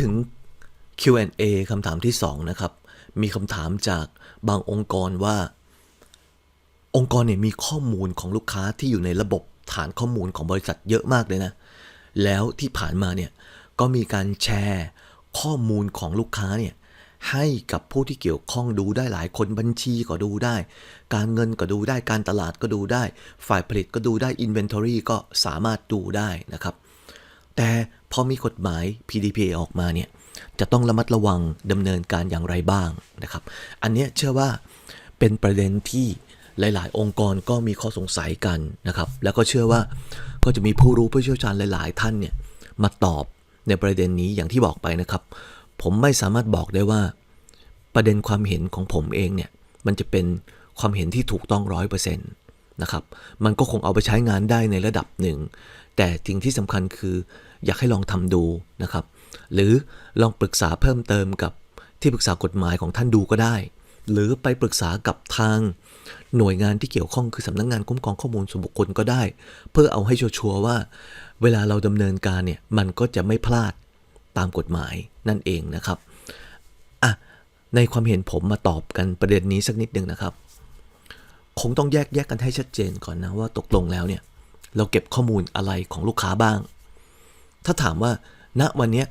ถึง Q&A คำถามที่ 2 นะครับ มีคำถามจากบางองค์กรว่า องค์กรเนี่ยมีข้อมูลของลูกค้าที่อยู่ในระบบฐานข้อมูลของบริษัทเยอะมากเลยนะ แล้วที่ผ่านมาเนี่ยก็มีการแชร์ข้อมูลของลูกค้าเนี่ยให้กับผู้ที่เกี่ยวข้องดูได้หลายคนบัญชีก็ดูได้ การเงินก็ดูได้การตลาดก็ดูได้ ฝ่ายผลิตก็ดูได้ Inventory ก็สามารถดูได้นะครับ แต่พอมีกฎหมาย PDPA ออกมาเนี่ยจะต้องระมัดระวังดำเนินการอย่างไรบ้างนะครับ อันนี้เชื่อว่าเป็นประเด็นที่หลาย ๆ องค์กรก็มีข้อสงสัยกันนะครับ แล้วก็เชื่อว่าก็จะมีผู้รู้ผู้เชี่ยวชาญหลาย ๆ ท่านเนี่ยมาตอบในประเด็นนี้อย่างที่บอกไปนะครับ ผมไม่สามารถบอกได้ว่า ประเด็นความเห็นของผมเองเนี่ยมันจะเป็นความเห็นที่ถูกต้องร้อยเปอร์เซ็นต์นะครับ มันก็คงเอาไปใช้งานได้ในระดับหนึ่ง แต่สิ่งที่สำคัญคืออยากให้ลองทำดูนะครับ หรือลองปรึกษาเพิ่มเติมกับที่ปรึกษากฎหมายของท่านดูก็ได้ หรือไปปรึกษากับทางหน่วยงานที่เกี่ยวข้องคือสำนักงงานคุ้มครองข้อมูลส่วนบุคคลก็ได้ เพื่อเอาให้ชัวร์ว่า เวลาเราดำเนินการเนี่ยมันก็จะไม่พลาดตามกฎหมายนั่นเองนะครับอะในความเห็นผมมาตอบกันประเด็นนี้สักนิดหนึ่งนะครับ คงต้องแยกแยกกันให้ชัดเจนก่อนนะว่าตกลงแล้วเนี่ย เราเก็บข้อมูลอะไรของลูกค้าบ้าง ถ้าถามว่าณวันนี้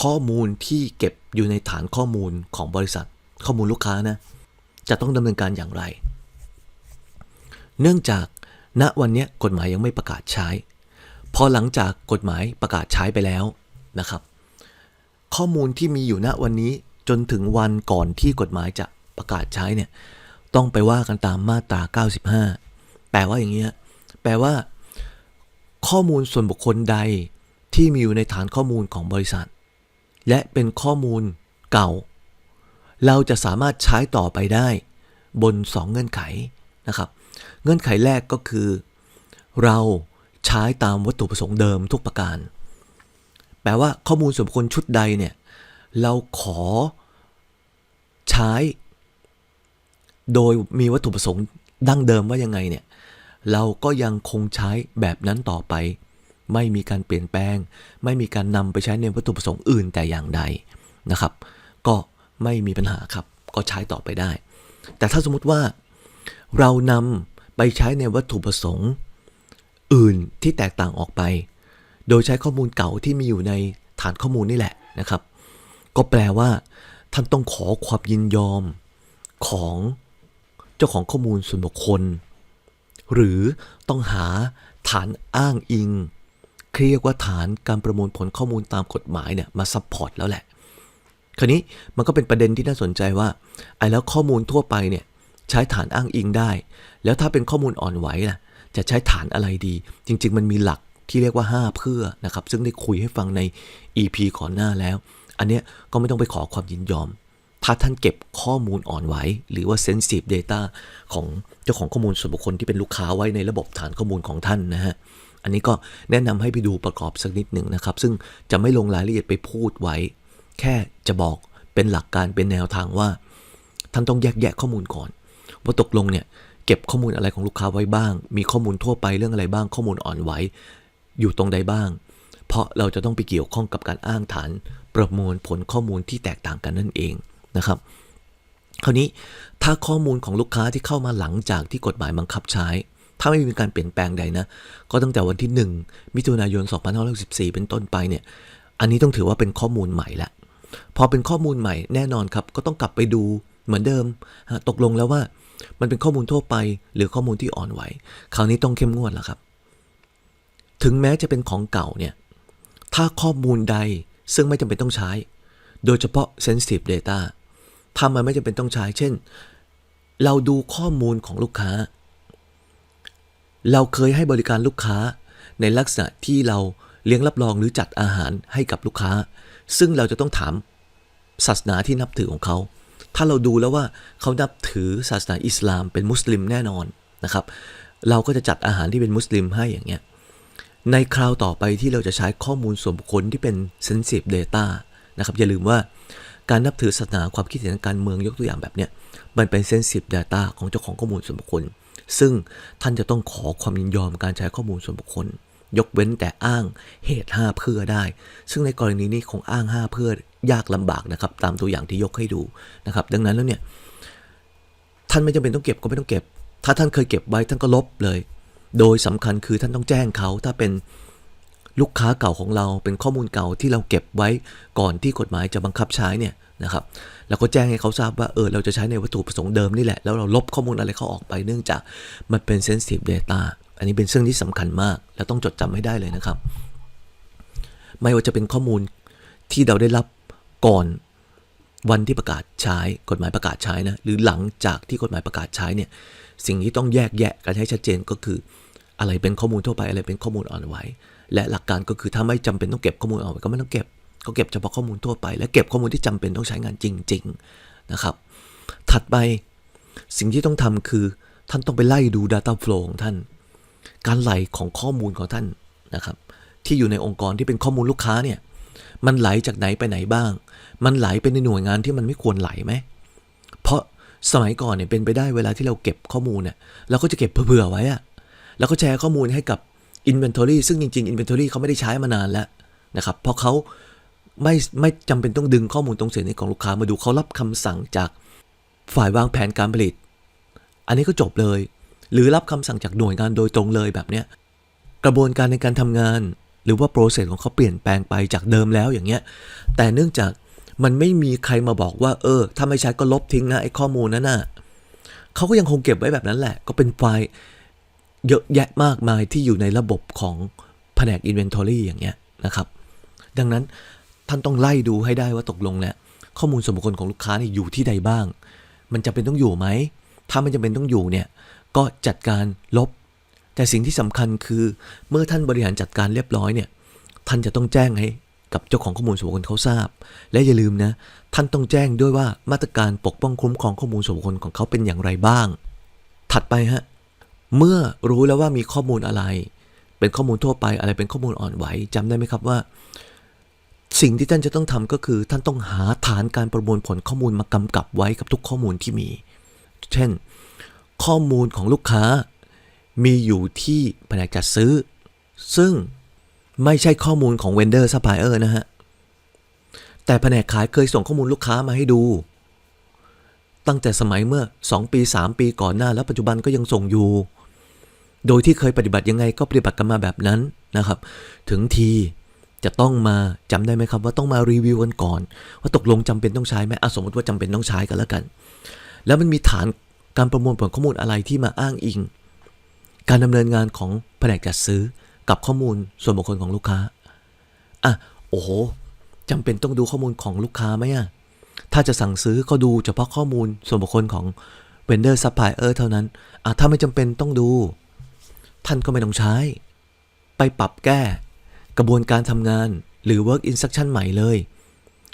ข้อมูลที่เก็บอยู่ในฐานข้อมูลของบริษัท ข้อมูลลูกค้านะ จะต้องดำเนินการอย่างไร เนื่องจากณวันนี้กฎหมายยังไม่ประกาศใช้ พอหลังจากกฎหมายประกาศใช้ไปแล้วนะครับ ข้อมูลที่มีอยู่ณวันนี้จนถึงวันก่อนที่กฎหมายจะประกาศใช้เนี่ยต้องไปว่ากันตามมาตรา 95 แปลว่าอย่างเงี้ย แปลว่า ข้อมูลส่วนบุคคลใดที่มีอยู่ในฐานข้อมูลของบริษัท และเป็นข้อมูลเก่า เราจะสามารถใช้ต่อไปได้บน 2 เงื่อนไขนะครับ เงื่อนไขแรกก็คือ เราใช้ตามวัตถุประสงค์เดิมทุกประการ แปลว่าข้อมูลส่วนบุคคลชุดใดเนี่ยเราขอใช้ โดยมีวัตถุประสงค์ดั้งเดิมว่ายังไงเนี่ย เราก็ยังคงใช้แบบนั้นต่อไป ไม่มีการเปลี่ยนแปลง ไม่มีการนำไปใช้ในวัตถุประสงค์อื่นแต่อย่างใดนะครับ ก็ไม่มีปัญหาครับ ก็ใช้ต่อไปได้ แต่ถ้าสมมติว่าเรานำไปใช้ในวัตถุประสงค์ อื่นที่แตกต่างออกไป โดยใช้ข้อมูลเก่าที่มีอยู่ในฐานข้อมูลนี่แหละนะครับ ก็แปลว่า ท่านต้องขอความยินยอมของเจ้าของข้อมูลส่วนบุคคล หรือต้องหาฐานอ้างอิงเรียกว่าฐานการประมวลผลข้อมูลตามกฎหมายเนี่ยมาซัพพอร์ตแล้วแหละ คราวนี้มันก็เป็นประเด็นที่น่าสนใจว่าไอ้แล้วข้อมูลทั่วไปเนี่ยใช้ฐานอ้างอิงได้ แล้วถ้าเป็นข้อมูลอ่อนไหวล่ะจะใช้ฐานอะไรดี จริง ๆ มันมีหลักที่เรียกว่า 5 เพื่อนะครับ ซึ่งได้คุยให้ฟังใน EP ก่อนหน้าแล้ว อันเนี้ยก็ไม่ต้องไปขอความยินยอม ถ้าท่านเก็บข้อมูลอ่อนไหวหรือว่า sensitive data ของ จ้าของข้อมูลส่วนบุคคลที่เป็นลูกค้าไว้ในระบบฐานข้อมูลของท่านนะฮะอันนี้ก็แนะนำให้ไปดูประกอบสักนิดหนึ่งนะครับ ซึ่งจะไม่ลงรายละเอียดไปพูดไว้ แค่จะบอกเป็นหลักการเป็นแนวทางว่า ท่านต้องแยกแยะข้อมูลก่อน ว่าตกลงเนี่ยเก็บข้อมูลอะไรของลูกค้าไว้บ้าง มีข้อมูลทั่วไปเรื่องอะไรบ้าง ข้อมูลอ่อนไหวอยู่ตรงใดบ้าง เพราะเราจะต้องไปเกี่ยวข้องกับการอ้างฐาน ประมวลผลข้อมูลที่แตกต่างกันนั่นเองนะครับ คราวนี้ถ้าข้อมูลของลูกค้าที่เข้ามาหลังจากที่กฎหมายบังคับใช้ ถ้าไม่มีการเปลี่ยนแปลงใดนะ ก็ตั้งแต่วันที่ 1 มิถุนายน 2564 เป็นต้นไปเนี่ย อันนี้ต้องถือว่าเป็นข้อมูลใหม่ละพอเป็นข้อมูลใหม่แน่นอนครับ ก็ต้องกลับไปดูเหมือนเดิม ตกลงแล้วว่ามันเป็นข้อมูลทั่วไป หรือข้อมูลที่อ่อนไหว คราวนี้ต้องเข้มงวดแล้วครับ ถึงแม้จะเป็นของเก่าเนี่ย ถ้าข้อมูลใดซึ่งไม่จำเป็นต้องใช้ โดยเฉพาะ sensitive data ถ้ามันไม่จำเป็นต้องใช้ เช่น เราดูข้อมูลของลูกค้า เราเคยให้บริการลูกค้าในลักษณะที่เราเลี้ยงรับรองหรือจัดอาหารให้กับลูกค้า ซึ่งเราจะต้องถามศาสนาที่นับถือของเขา ถ้าเราดูแล้วว่าเขานับถือศาสนาอิสลามเป็นมุสลิมแน่นอนนะครับ เราก็จะจัดอาหารที่เป็นมุสลิมให้อย่างเงี้ย ในคราวต่อไปที่เราจะใช้ข้อมูลส่วนบุคคลที่เป็น sensitive data นะครับอย่าลืมว่า การนับถือศาสนาความคิดเห็นการเมืองยกตัวอย่างแบบเนี้ยมันเป็น sensitive data ของเจ้าของข้อมูลส่วนบุคคล ซึ่งท่านจะต้องขอความยินยอมการใช้ข้อมูลส่วนบุคคล ยกเว้นแต่อ้างเหตุ 5 เพื่อได้ ซึ่งในกรณีนี้คงอ้าง 5 เพื่อยากลำบากนะครับ ตามตัวอย่างที่ยกให้ดูนะครับ ดังนั้นแล้วเนี่ยท่านไม่จำเป็นต้องเก็บก็ไม่ต้องเก็บ ถ้าท่านเคยเก็บไว้ท่านก็ลบเลย โดยสำคัญคือท่านต้องแจ้งเขาถ้าเป็น ลูกค้าเก่าของเราเป็นข้อมูลเก่าที่เราเก็บไว้ก่อนที่กฎหมายจะบังคับใช้เนี่ยนะครับแล้วก็แจ้งให้เขาทราบว่าเออเราจะใช้ในวัตถุประสงค์เดิมนี่แหละ แล้วเราลบข้อมูลอะไรเขาออกไปเนื่องจากมันเป็น sensitive data อันนี้เป็นเรื่องที่สำคัญมาก และต้องจดจำให้ได้เลยนะครับ ไม่ว่าจะเป็นข้อมูลที่เราได้รับก่อนวันที่ประกาศใช้กฎหมายประกาศใช้นะหรือหลังจากที่กฎหมายประกาศใช้เนี่ยสิ่งที่ต้องแยกแยะกันให้ชัดเจนก็คือ อะไรเป็นข้อมูลทั่วไปอะไรเป็นข้อมูลอ่อนไหว และหลักการก็คือถ้าไม่จำเป็นต้องเก็บข้อมูลอ่อนไหวก็ไม่ต้องเก็บ ก็เก็บเฉพาะข้อมูลทั่วไป และเก็บข้อมูลที่จำเป็นต้องใช้งานจริง ๆนะครับ ถัดไปสิ่งที่ต้องทำคือท่านต้องไปไล่ดู Data Flow ของท่าน การไหลของข้อมูลของท่านนะครับ ที่อยู่ในองค์กรที่เป็นข้อมูลลูกค้าเนี่ยมันไหลจากไหนไปไหนบ้าง มันไหลไปในหน่วยงานที่มันไม่ควรไหลไหม เพราะสมัยก่อนเนี่ยเป็นไปได้เวลาที่เราเก็บข้อมูลเนี่ยเราก็จะเก็บเผื่อไว้อะแล้วก็แชร์ข้อมูลให้กับ Inventory ซึ่งจริง ๆ Inventory เขาไม่ได้ใช้มานานแล้วนะครับ เพราะเขาไม่ไม่จำเป็นต้องดึงข้อมูลตรงส่วนนี้ของลูกค้ามาดูเขารับคำสั่งจากฝ่ายวางแผนการผลิต อันนี้ก็จบเลย หรือรับคำสั่งจากหน่วยงานโดยตรงเลยแบบเนี้ยกระบวนการในการทำงาน หรือว่าโปรเซสของเขาเปลี่ยนแปลงไปจากเดิมแล้วอย่างเงี้ยแต่เนื่องจากมันไม่มีใครมาบอกว่า เออ ถ้าไม่ใช้ก็ลบทิ้งนะไอ้ข้อมูลนั้นน่ะเขาก็ยังคงเก็บไว้แบบนั้นแหละ ก็เป็นไฟล์ เยอะแยะมากมายที่อยู่ในระบบของแผนก Inventory อย่างเงี้ยนะครับ ดังนั้นท่านต้องไล่ดูให้ได้ว่าตกลงเนี่ยข้อมูลส่วนบุคคลของลูกค้าเนี่ยอยู่ที่ใดบ้าง มันจะเป็นต้องอยู่ไหม ถ้ามันจะเป็นต้องอยู่เนี่ยก็จัดการลบ แต่สิ่งที่สำคัญคือเมื่อท่านบริหารจัดการเรียบร้อยเนี่ยท่านจะต้องแจ้งให้กับเจ้าของข้อมูลส่วนบุคคลเขาทราบ และอย่าลืมนะท่านต้องแจ้งด้วยว่ามาตรการปกป้องคุ้มครองข้อมูลส่วนบุคคลของเขาเป็นอย่างไรบ้าง ถัดไปฮะ เมื่อรู้แล้วว่ามีข้อมูลอะไร เป็นข้อมูลทั่วไปอะไรเป็นข้อมูลอ่อนไหวจำได้ไหมครับว่า สิ่งที่ท่านจะต้องทำก็คือ ท่านต้องหาฐานการประมวลผลข้อมูลมากำกับไว้กับทุกข้อมูลที่มี เช่น ข้อมูลของลูกค้ามีอยู่ที่แผนกจัดซื้อ ซึ่งไม่ใช่ข้อมูลของ vendor supplier นะฮะ แต่แผนกขายเคยส่งข้อมูลลูกค้ามาให้ดู ตั้งแต่สมัยเมื่อ 2 ปี 3 ปีก่อนหน้า แล้วปัจจุบันก็ยังส่งอยู่ โดยที่เคยปฏิบัติยังไงก็ปฏิบัติกันมาแบบนั้นนะครับ ถึงทีจะต้องมาจำได้ไหมครับว่าต้องมารีวิวกันก่อน ว่าตกลงจำเป็นต้องใช้ไหมอะสมมติว่าจำเป็นต้องใช้กันแล้วกัน แล้วมันมีฐานการประมวลผลข้อมูลอะไรที่มาอ้างอิง การดำเนินงานของแผนกจัดซื้อกับข้อมูลส่วนบุคคลของลูกค้าอะโอ้โหจำเป็นต้องดูข้อมูลของลูกค้าไหมอะถ้าจะสั่งซื้อก็ดูเฉพาะข้อมูลส่วนบุคคลของ vendor supplier เท่านั้นอะถ้าไม่จำเป็นต้องดู ท่านก็ไม่ต้องใช้ ไปปรับแก้ กระบวนการทำงานหรือ work instruction ใหม่เลย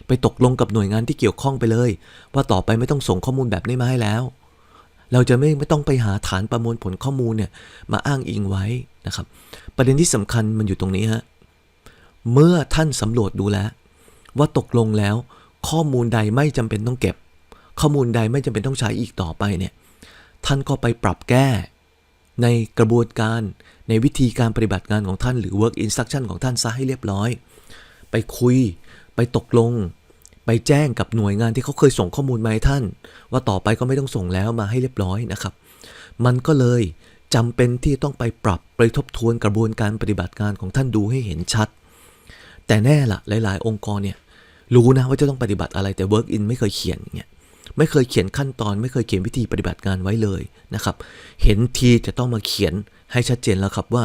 ไปตกลงกับหน่วยงานที่เกี่ยวข้องไปเลย ว่าต่อไปไม่ต้องส่งข้อมูลแบบนี้มาให้แล้ว เราจะไม่ไม่ต้องไปหาฐานประมวลผลข้อมูลเนี่ยมาอ้างอิงไว้นะครับ ประเด็นที่สำคัญมันอยู่ตรงนี้ฮะเมื่อท่านสำรวจดูแล้ว ว่าตกลงแล้ว ข้อมูลใดไม่จำเป็นต้องเก็บ ข้อมูลใดไม่จำเป็นต้องใช้อีกต่อไปเนี่ยท่านก็ไปปรับแก้ ในกระบวนการในวิธีการปฏิบัติงานของท่านหรือ work instruction ของท่านซะให้เรียบร้อย ไปคุย ไปตกลง ไปแจ้งกับหน่วยงานที่เขาเคยส่งข้อมูลมาให้ท่าน ว่าต่อไปก็ไม่ต้องส่งแล้วมาให้เรียบร้อยนะครับ มันก็เลยจำเป็นที่ต้องไปปรับไปทบทวนกระบวนการปฏิบัติงานของท่านดูให้เห็นชัด แต่แน่ละหลาย ๆ องค์กรเนี่ยรู้นะว่าจะต้องปฏิบัติอะไรแต่ work in ไม่เคยเขียนอย่างเงี้ย ไม่เคยเขียนขั้นตอน ไม่เคยเขียนวิธีปฏิบัติงานไว้เลยนะครับ เห็นทีจะต้องมาเขียนให้ชัดเจนแล้วครับว่า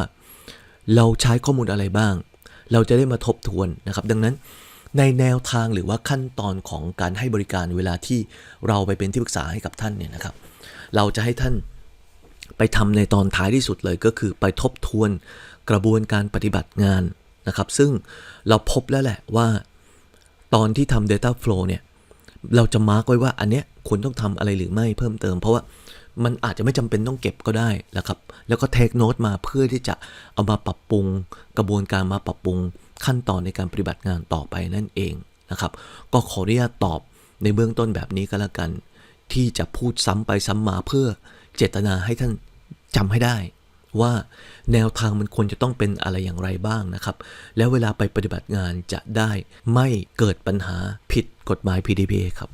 เราใช้ข้อมูลอะไรบ้าง เราจะได้มาทบทวนนะครับ ดังนั้นในแนวทางหรือว่าขั้นตอนของการให้บริการเวลาที่เราไปเป็นที่ปรึกษาให้กับท่านเนี่ยนะครับ เราจะให้ท่านไปทำในตอนท้ายที่สุดเลยก็คือไปทบทวนกระบวนการปฏิบัติงานนะครับ ซึ่งเราพบแล้วแหละว่า ตอนที่ทำ Data Flow เนี่ย เราจะมาร์กไว้ว่าอันเนี้ยคุณต้องทำอะไรหรือไม่เพิ่มเติม เพราะว่ามันอาจจะไม่จำเป็นต้องเก็บก็ได้นะครับ แล้วก็เทคโน t ตมาเพื่อที่จะเอามาปรับปรุงกระบวนการมาปรับปรุงขั้นตอนในการปฏิบัติงานต่อไปนั่นเองนะครับ ก็ขออนุญาตตอบในเบื้องต้นแบบนี้ก็แล้วกัน ที่จะพูดซ้ำไปซ้ำมาเพื่อเจตนาให้ท่านจำให้ได้ ว่าแนวทางมันควรจะต้องเป็นอะไรอย่างไรบ้างนะครับ แล้วเวลาไปปฏิบัติงานจะได้ไม่เกิดปัญหาผิดกฎหมาย PDPA ครับ